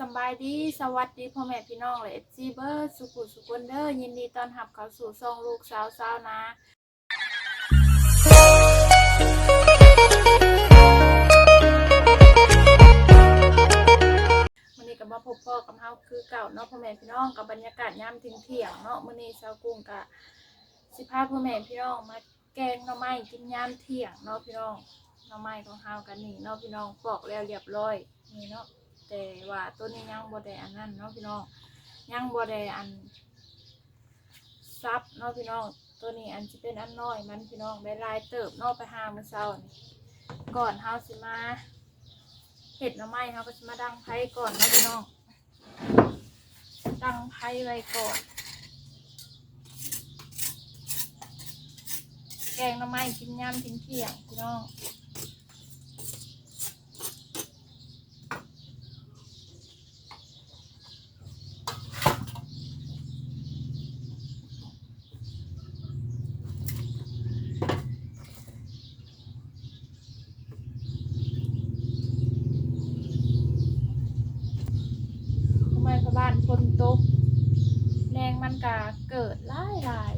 สบายดีสวัสดีพ่อแม่พี่น้องและเอฟซีเบอร์สุขุสุกุนเดอร์ยินดีต้อนรับเข้าสู่ซองลูกสาวสาวนะมื้อนี้ก็มาพบพ่อกับเฮาคือเก่าเนาะพ่อแม่พี่น้องกับบรรยากาศยามทิ้งเที่ยงเนาะมื้อนี้ชาวกรุงก็สิพาพ่อแม่พี่น้องมาแกงหน่อไม้กินยามเที่ยงเนาะพี่น้องหน่อไม้ของเฮากันนี่เนาะพี่น้องปอกแล้วเรียบร้อยนี่เนาะ แต่ว่าตัวนี้ยังบ่ได้อันนั้นเนาะพี่น้องยังบ่ได้อันซับเนาะพี่น้อง ตัวนี้อันจะเป็นอันน้อยมันพี่น้องได้ลายเติบเนาะไปหามื้อเช้านี่ก่อนเฮาสิมาเห็ดหน่อไม้เฮาก็สิมาดังไผก่อนเนาะพี่น้องดังไผไว้ก่อนแกงหน่อไม้กินยำกินเที่ยงพี่น้อง ทำไมพระบ้านฝนตกแรงมันกาเกิดหลายหลาย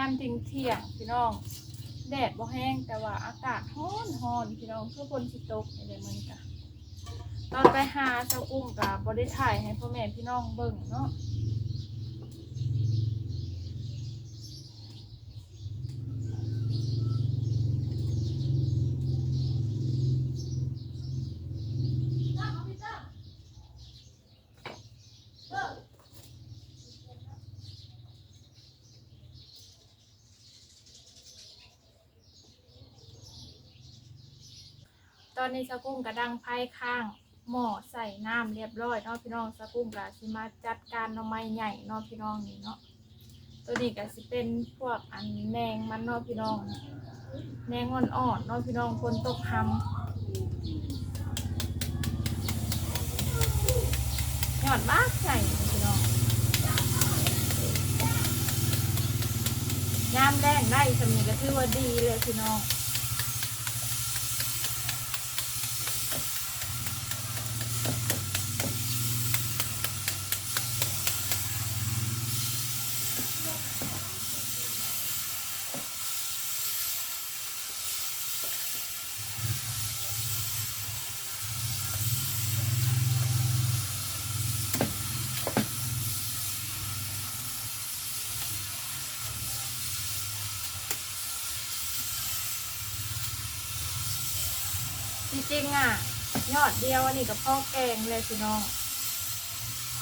ยามทิ้งเที่ยงพี่น้อง แดดบ่แห้งแต่ว่าอากาศฮ้อนฮอนพี่น้องคือฝนสิตกนี่แหละมันกะตอนไปหาเจ้ากุ้งกับบริถ่ายให้พ่อแม่พี่น้องเบิ่งเนาะ อนนี้สกุ้งกระดังไพ่ข้างหม้อใส่น้ำเรียบร้อยเนาะพี่น้องสะกุ้งกระสิมาจัดการหน่อไม้ใหญ่เนาะพี่น้องนี่เนาะตัวนี้ก็สิเป็นพวกอันแมงมันเนาะพี่น้องแมงอ่อนๆเนาะพี่น้องคนตกทำยอดมากใหญ่พี่น้องยามแรงได้สำเนีก็ถือว่าดีเลยพี่น้อง จริงอะ ยอดเดียวอันนี้กับพ่อแกงเลยสิน้อง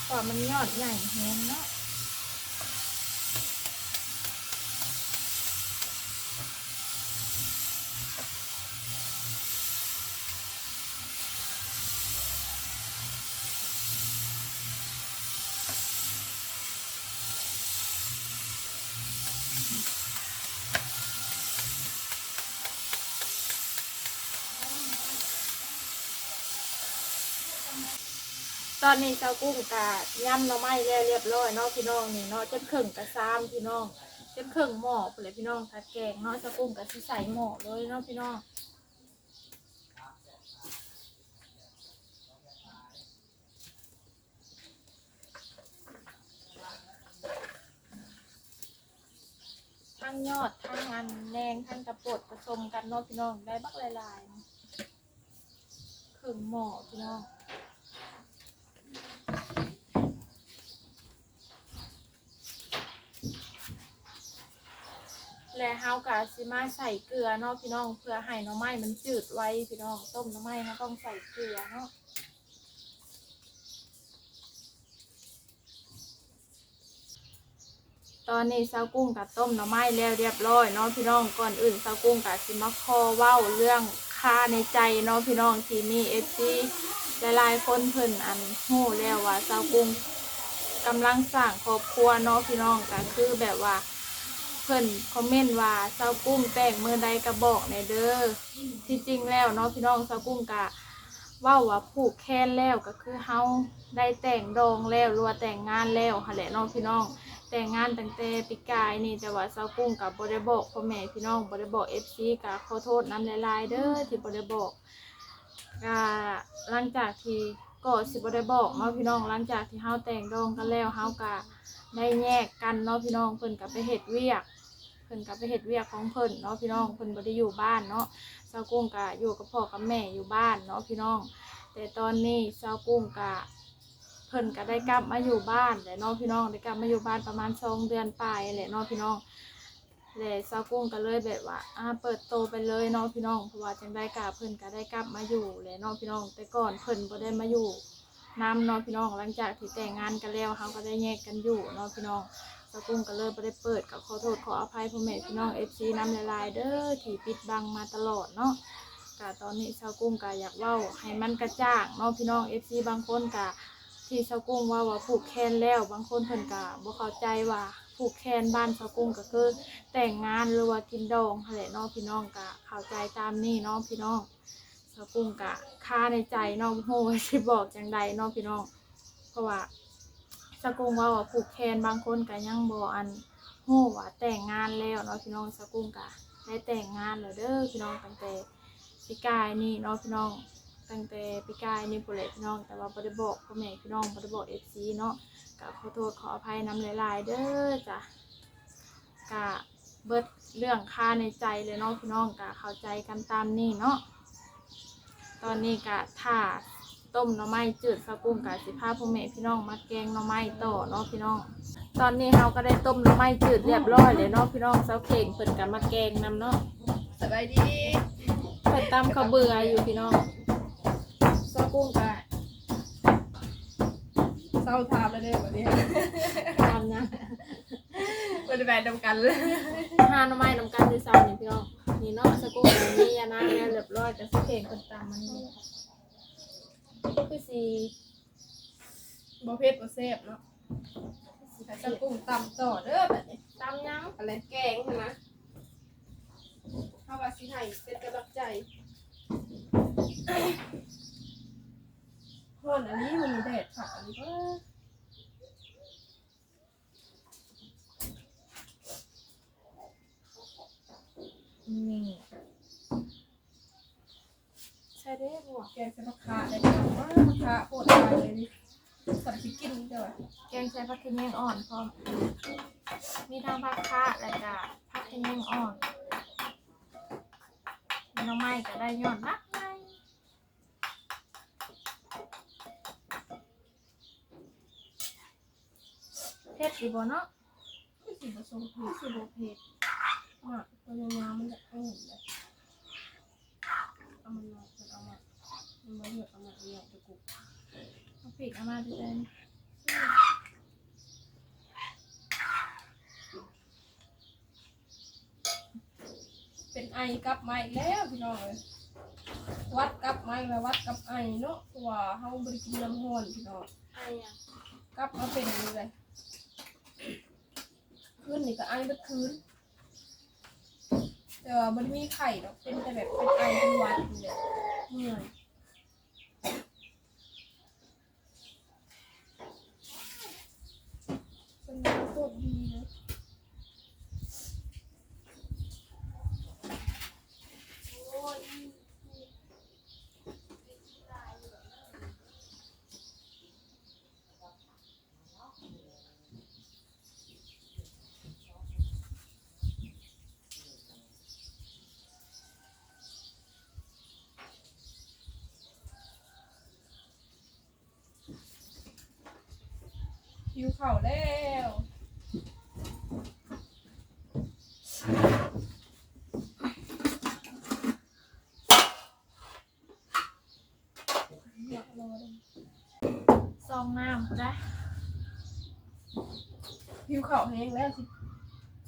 กว่ามันยอดใหญ่แฮงเนาะ ตอนนี้เจ้ากุ้งกะย่ำหน่อไม้แล้วเรียบร้อยเนาะพี่น้องนี่เนาะจนครึ่งกะซามพี่น้องจนครึ่งหม้อไปเลยพี่น้องถ้าแกงเนาะเจ้ากุ้งกะสิใส่หม้อเลยเนาะพี่น้องทั้งยอดทั้งอันแดงทั้งกระปดผสมกันเนาะพี่น้องได้บักหลายๆเนาะครึ่งหม้อพี่น้อง และเฮากะสิมาใส่เกลือเนาะพี่น้องเพื่อให้หน่อไม้มันจืดไว้พี่น้องต้มหน่อไม้เราต้องใส่เกลือเนาะตอนนี้เซากุ้งกับต้มหน่อไม้แล้วเรียบร้อยเนาะพี่น้องก่อนอื่นเซากุ้งกับสิมาคอเว้าเรื่องค่าในใจเนาะพี่น้องที่มีเอฟซีหลายๆคนเพิ่นอันฮู้แล้วว่าเซากุ้งกำลังสร้างครอบครัวเนาะพี่น้องก็คือแบบว่า พิ่นคอมเมนต์ว่าเซากุ้งแต่งมือใดกระบอกในเด้อที่จริงแล้วเนาะพี่น้องเซากุ้งกะว่าว่าผูกแค้นแล้วก็คือเฮาได้แต่งดองแล้วรือว่าแต่งงานแล้วหั่นแหละเนาะพี่น้อง แต่งงานตั้งแต่ปีกายนี่แต่ว่าเซากุ้งกับบ่ได้บอกพ่อแม่พี่น้องบ่ได้บอก FC ก็ขอโทษน้ำลายๆเด้อที่บ่ได้บอกก็หลังจากที่ก็สิบได้บอกเนาะพี่น้องหลังจากที่เฮาแต่งดองกันแล้วเฮาก็ได้แยกกันเนาะพี่น้องเพิ่นก็ไปเฮ็ดเวียก เพิ่นก็ไปเฮ็ดเวียกของเพิ่นเนาะพี่น้องเพิ่นบ่ได้อยู่บ้านเนาะเซากุ้งก็อยู่กับพ่อกับแม่อยู่บ้านเนาะพี่น้อง แต่ตอนนี้เซากุ้งก็เพิ่นก็ได้กลับมาอยู่บ้านแหละเนาะพี่น้องได้กลับมาอยู่บ้านประมาณสองเดือนปลายแหละเนาะพี่น้องและเซากุ้งก็เลยแบบว่าอ่าเปิดโตไปเลยเนาะพี่น้องเพราะว่าจังได้กะเพิ่นก็ได้กลับมาอยู่แหละเนาะพี่น้อง แต่ก่อนเพิ่นบ่ได้มาอยู่นํเนาะพี่น้องหลังจากที่แต่งงานกันแล้วเฮาก็ได้แยกกันอยู่เนาะพี่น้อง สกุ้งก็เลยไม่ได้เปิดกับขอโทษขออภัยพ่อแม่พี่น้องเอฟซีน้ำละลายเด้อที่ปิดบังมาตลอดเนาะกะตอนนี้ชาวกุ้งกะอยากเว้าให้มันกระจ่างเนาะพี่น้องเอฟซีบางคนกะที่ชาวกุ้งว่าว่าผูกแคนแล้ว บางคนเพิ่นกะบ่เข้าใจว่าผูกแคนบ้านชาวกุ้งก็คือแต่งงานหรือว่ากินดองแหละเนาะพี่น้องกะเข้าใจตามนี้เนาะพี่น้องชาวกุ้งกะค่าในใจเนาะโหสิบอกจังใดเนาะพี่น้อง เพราะว่า สกุงว่าว่าผูกแขนบางคนก็ยังบ่อันฮู้ว่าแต่งงานแล้วเนาะพี่น้องสกุงก็ได้แต่งงานแล้วเด้อพี่น้องตั้งแต่ปีกายนี่เนาะพี่น้องตั้งแต่ปีกายนี่พุ่นแหละพี่น้อง แต่ว่าบ่ได้บอกพ่อแม่พี่น้องบ่ได้บอก FC เนาะก็ขอโทษขออภัยนำหลาย ๆ เด้อจ้ะก็เบิดเรื่องค่าในใจเลยเนาะพี่น้องก็เข้าใจกันตามนี้เนาะตอนนี้ก็ถ้า ต้มหน่อไม้จืดสกุ้งกับสิพาพ่อแม่พี่น้องมาแกงหน่อไม้ต่อเนาะพี่น้อง ตอนนี้เราก็ได้ต้มหน่อไม้จืดเรียบร้อยเลยเนาะพี่น้องเสาเข่งเปิดกันมาแกงนำเนาะสบายดีเปิดตำข้าวเบื่ออยู่พี่น้องสกุ้งกับเศร้าทามแล้วเนี่ยวันนี้ตำนะวันนี้แบนดำกันเลยหาหน่อไม้นำกันที่เสานี่พี่น้องนี่เนาะสกุ้งกับนี่ยานาแล้วเรียบร้อยแต่เสาเข่งเปิดตำมันนี่ คือสีบอเพชรบอเซฟเนาะแต่สกุ้งต่ำต่อเด้อแบบนี้ตำยังอะไรแกงใช่ไหมข้าววาสิไห้เป็นกระดับใจฮ้อนอันนี้มันมีแดดผักอันนี้ก็นี่ใช่ได้บวกแกงใส่ผักขาได้ค่ะว่าผักขาโคตรอร่อยเลยดิสับสิกินเจ้าแกงใช้ผักขมิ้นอ่อนพร้อม มีทั้งผักคะและก็ผักขมิ้นอ่อนหน้ำไม้ก็ได้ย้อนนักไม้เผ็ดดีบ่เนาะไม่สิผสมผิดสิบ่เผ็ดมากตัวยาวๆมันจะเอาหุ่นเลยเอามันมาเอามามันมาเหลือเอามาเรียกตะกุก เอาพริกอามาด้วยกันเป็นไอกับไม้แล้วพี่น้องเลยวัดกับไม้แล้ววัดกับไอเนาะว่าเฮาบ่ได้กินน้ำร้อนพี่น้องไอ้ยังกลับมาเป็นอย่างนี้เลยคืนนี่ก็ไอเมื่อคืนแต่ว่ามันมีไข่ดอกเป็นแต่แบบเป็นไอเป็นหวัดอยู่เลยเมื่อย หิวเข่าแล้วซองน้ำนะหิวเข่าแห้งแล้วสิ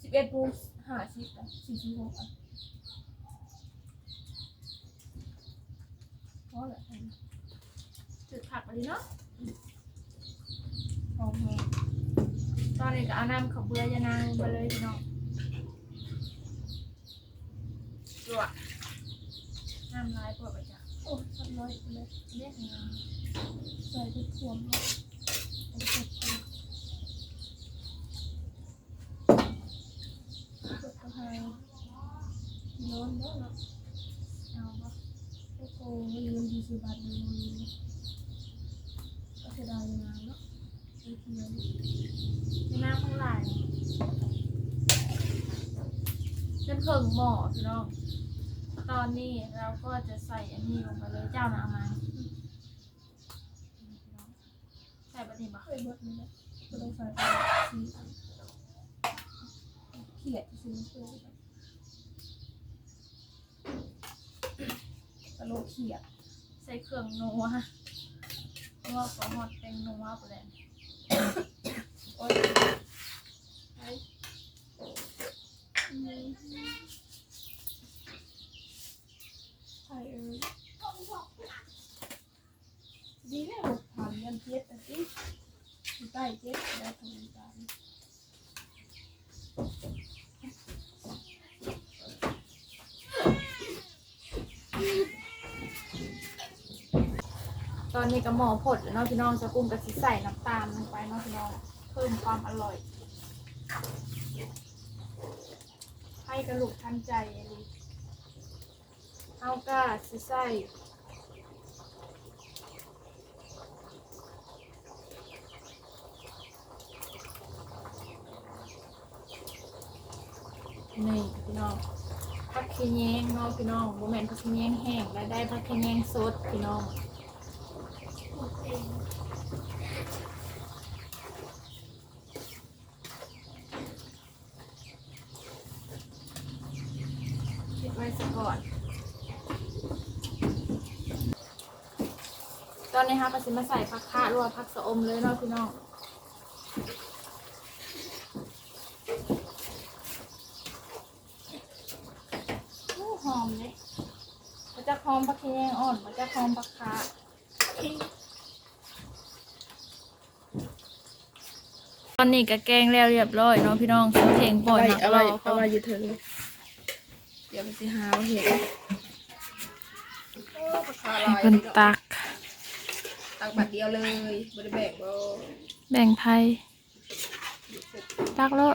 สิบเอ็ดโมงหาสิบสี่สิบหกจุดผักไปเลยเนาะ หอมแห้งตอนนี้ก็เอาน้ำขับเบื่อยานางไปเลยพี่น้องตัว น้ำลายปวดไปจ้ะโอ้ทำร้อยเลยเนี่ยังไงใส่ทุกขวมเลยเอาไปเก็บก่อนกดกระหายร้อนเนาะเนาะ เอาปะ โอ้โหมันยืนดีสิบบาทเลยก็เสียดายงานเนาะไอ้เทียน มีน้ำข้างหลาย เป็นเพิ่งหม้อพี่น้อง ตอนนี้เราก็จะใส่อันนี้ลงไปเลยเจ้าน้ำมาใส่ปะนี่ปะเคยเบิดนี่แหละก็ต้องใส่ไปสี่อันเขียดซื้อเพื่อนตะโลเขียดใส่เครื่องนัวนัวก็ฮอตเป็นนัวไปเลยโอ้ยไปอืม ใช่เออดีแล้วหกพันยันเจ็ดอะสิใต้เจ็ดได้ทำงานตอนนี้ก็หมอผดแล้วเนาะพี่น้องจะกุ้งกะสิใส่น้ำตาลลงไปเนาะพี่น้องเพิ่มความอร่อย ให้ กระลูกทันใจเลยเอากาสิใส่นี่พี่น้องผักขี้แยงเนาะพี่น้องโมเมนผักขี้แยงแห้งและได้ผักขี้แยงสดพี่น้องคิดไว้ซะก่อน ต อนนี้ฮะก็สิมาใส่ผักคะหรือว่าผักสะอมเลยเนาะพี่น้องโอ้หอมเลยมันจะหอมผักแยงอ่อนมันจะหอมผักคะตอนนี้ก็แกงแล้วเรียบร้อยเนาะพี่น้องเสียงเพลงปล่อยหักเอารไว้อเอาไว้อยู่เถอะเดี๋ยวไปสิหาว่าเห็นโอ้ราคาลายเพิ่นตัก ตักบัตรเดียวเลยบริแบกบ่แบ่งไทยตักแล้ว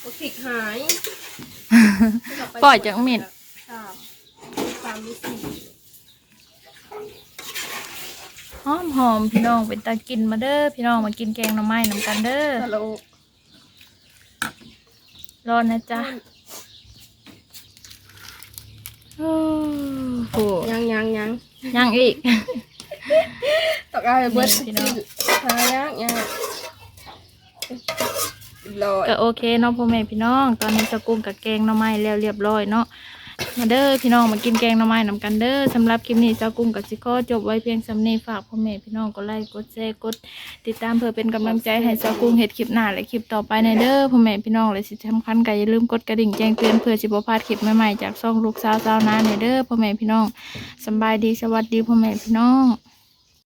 โอ้ผิกหายปล่อยจากเม็ดสามสามหรือสี่หอมหอมพี่น้องเป็นตากินมาเด้อพี่น้องมากินแกงหน่อไม้นำกันเด้อฮัลโหลรอนะจ๊ะโอ้ โหยังยังยังยังอีกตอกเอาไปเบิร์ดนี่พี่น้องหายังยังรอก็โอเคเนาะพ่อแม่พี่น้อง ตอนนี้สกุ้งกับแกงหน่อไม้แล้วเรียบร้อยเนาะ มาเด้อพี่น้องมากินแกงหน่อไม้นำกันเด้อสำหรับคลิปนี้เจ้ากุ้งกับซิโก้จบไว้เพียงสำเนีฝากพ่อแม่พี่น้องกดไลค์กดแชร์กด ติดตามเพื่อเป็นกำลังใจให้เจ้ากุ้งเห็ดคลิปหน้าและคลิปต่อไปในเด้อพ่อแม่พี่น้องและสิสำคัญก็อย่าลืมกดกระดิ่งแจ้งเตือนเพื่อสิบพลาดคลิปใหม่ๆจากช่องลูกสาวสาวนาในเด้อพ่อแม่พี่น้องสำบายดีสวัสดีพ่อแม่พี่น้อง